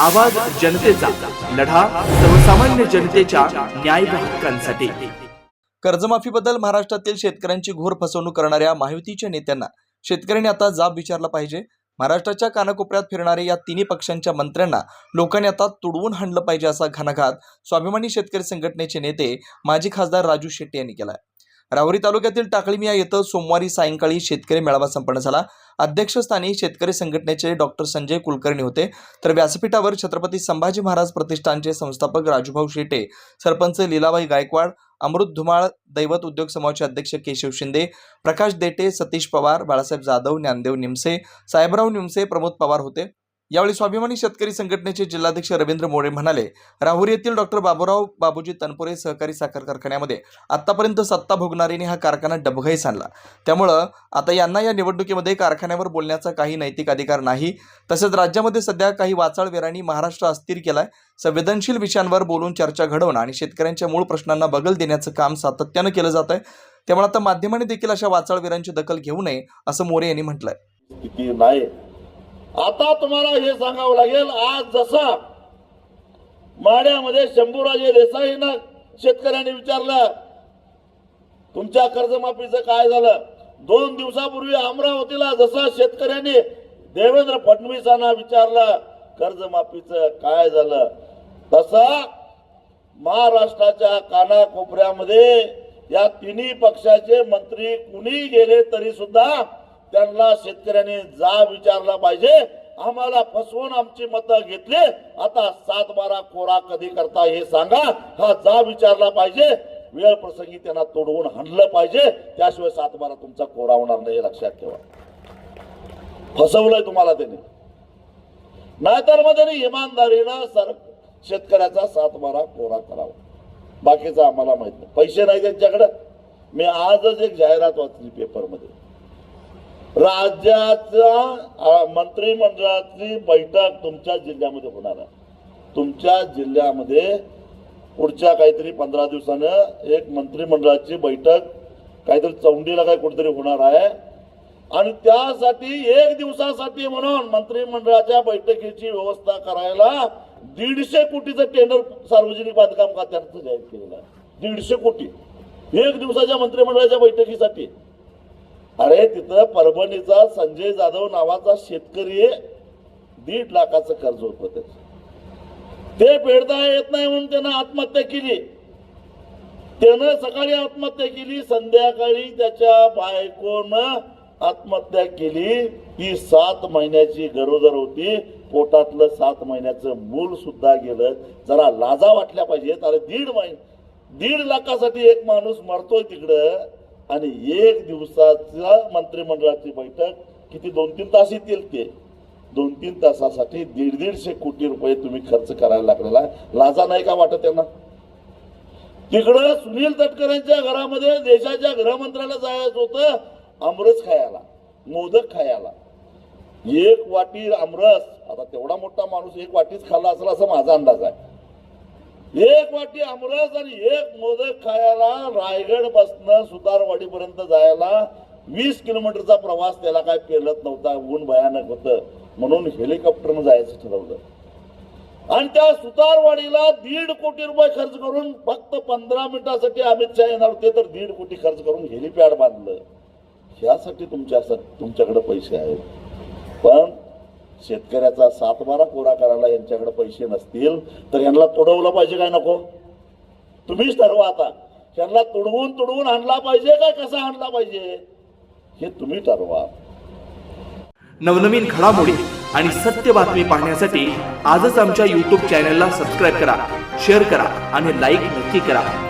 आवाज जनतेचा लढा सर्वसामान्य जनतेच्या न्याय हक्कांसाठी. कर्जमाफीबद्दल महाराष्ट्रातील शेतकऱ्यांची घोर फसवणूक करणाऱ्या महायुतीच्या नेत्यांना शेतकऱ्यांनी आता जाब विचारला पाहिजे. महाराष्ट्राच्या कानाकोपऱ्यात फिरणारे या तिन्ही पक्षांच्या मंत्र्यांना लोकांनी आता तुडवून हाणलं पाहिजे असा घणाघात स्वाभिमानी शेतकरी संघटनेचे नेते माजी खासदार राजू शेट्टी यांनी केला राहुरी तालुक्यातील टाकळीमिया येथे सोमवारी सायंकाळी शेतकरी मेळावा संपन्न झाला. अध्यक्षस्थानी शेतकरी संघटनेचे डॉक्टर संजय कुलकर्णी होते. तर व्यासपीठावर छत्रपती संभाजी महाराज प्रतिष्ठानचे संस्थापक राजूभाऊ शेटे सरपंच लीलाबाई गायकवाड अमृत धुमाळ दैवत उद्योग समूहाचे अध्यक्ष केशव शिंदे प्रकाश देटे सतीश पवार बाळासाहेब जाधव ज्ञानदेव निमसे साहेबराव निमसे प्रमोद पवार होते. यावेळी स्वाभिमानी शेतकरी संघटनेचे जिल्हाध्यक्ष रवींद्र मोरे म्हणाले राहुरी येथील डॉक्टर बाबूराव बाबूजी तनपुरे सहकारी साखर कारखान्यामध्ये आतापर्यंत सत्ता भोगणाऱ्यांनी हा कारखाना डबघाईस आणला. त्यामुळं आता यांना या निवडणुकीमध्ये कारखान्यावर बोलण्याचा काही नैतिक अधिकार नाही. तसेच राज्यामध्ये सध्या काही वाचाळवेरांनी महाराष्ट्र अस्थिर केलाय. संवेदनशील विषयांवर बोलून चर्चा घडवणं आणि शेतकऱ्यांच्या मूळ प्रश्नांना बगल देण्याचं काम सातत्यानं केलं जात आहे त्यामुळे आता माध्यमांनी देखील अशा वाचाळवीरांची दखल घेऊ नये असं मोरे यांनी म्हटलंय. आता तुम्हाला हे सांगावं लागेल आज जसा माड्यामध्ये शंभूराजे देसाईंना शेतकऱ्यांनी विचारलं तुमच्या कर्जमाफीचं काय झालं? दोन दिवसापूर्वी अमरावतीला जसा शेतकऱ्यांनी देवेंद्र फडणवीसांना विचारलं कर्जमाफीचं काय झालं? तसा महाराष्ट्राच्या कानाकोपऱ्यामध्ये या तिन्ही पक्षाचे मंत्री कुणी गेले तरी सुद्धा त्यांना शेतकऱ्यांनी जा विचारला पाहिजे. आम्हाला फसवून आमची मतं घेतली. आता सात बारा कोरा कधी करता हे सांगा. हा जा विचारला पाहिजे. वेळ प्रसंगी त्यांना तोडवून हाणलं पाहिजे. त्याशिवाय सात बारा तुमचा कोरा होणार नाही हे लक्षात ठेवा. फसवलंय तुम्हाला त्याने. नाहीतर मग त्यांनी इमानदारीनं सर शेतकऱ्याचा सात बारा कोरा करावा. बाकीचं आम्हाला माहीत नाही. पैसे नाही त्यांच्याकडं. मी आजच एक जाहिरात वाचली पेपरमध्ये राज्याच्या मंत्रिमंडळाची बैठक तुमच्या जिल्ह्यामध्ये होणार आहे. तुमच्या जिल्ह्यामध्ये पुढच्या काहीतरी पंधरा दिवसानं एक मंत्रिमंडळाची बैठक काहीतरी चौंडीला काही कुठेतरी होणार आहे. आणि त्यासाठी एक दिवसासाठी म्हणून मंत्रिमंडळाच्या बैठकीची व्यवस्था करायला दीडशे कोटीचं टेंडर सार्वजनिक बांधकाम खात्याचं जाहीर केलेलं आहे. दीडशे कोटी. एक दिवसाच्या मंत्रिमंडळाच्या बैठकीसाठी. अरे तिथं परभणीचा संजय जाधव नावाचा शेतकरी दीड लाखाचं कर्ज होतं त्याचं. ते फेडता येत नाही म्हणून त्यानं आत्महत्या केली. त्यानं सकाळी आत्महत्या केली संध्याकाळी त्याच्या बायकोनं आत्महत्या केली. ती सात महिन्याची गरोदर होती. पोटातलं सात महिन्याचं मूल सुद्धा गेलं. जरा लाजा वाटल्या पाहिजेत. अरे दीड महिने दीड लाखासाठी एक माणूस मरतोय तिकडं. आणि एक दिवसाचा मंत्रिमंडळाची बैठक किती दोन तीन तास येतील ते? दोन तीन तासासाठी दीड दीडशे कोटी रुपये तुम्ही खर्च करायला लागलेला आहे. लाजा नाही का वाटत त्यांना तिकडं सुनील तटकरेंच्या घरामध्ये देशाच्या गृहमंत्र्याला जायचं होतं आमरस खायला मोदक खायला. एक वाटी आमरस आता तेवढा मोठा माणूस एक वाटीच खाल्ला असेल असं माझा अंदाज आहे. एक वाटी आमरस आणि एक मोदक खायला रायगड बसनं सुतारवाडीपर्यंत जायला वीस किलोमीटरचा प्रवास त्याला काय पेलत नव्हता ऊन भयानक होतं. म्हणून हेलिकॉप्टरनं जायचं ठरवलं. आणि त्या सुतारवाडीला दीड कोटी रुपये खर्च करून फक्त पंधरा मिनिटासाठी अमित शहा येणार होते तर दीड कोटी खर्च करून हेलिपॅड बांधलं. ह्यासाठी तुमच्या तुमच्याकडे पैसे आहेत. पण शेतकऱ्याचा सातबारा कोरा करायला यांच्याकडे पैसे नसतील तर यांना तोडवलं पाहिजे काय नको? तुम्हीच ठरवा आता. यांना तुडवून तुडवून आणला पाहिजे काय कसा आणला पाहिजे? हे तुम्ही ठरवा. नवनवीन घडामोडी आणि सत्य बातमी पाहण्यासाठी आजच आमच्या यूट्यूब चॅनलला सबस्क्राईब करा शेअर करा आणि लाईक नक्की करा.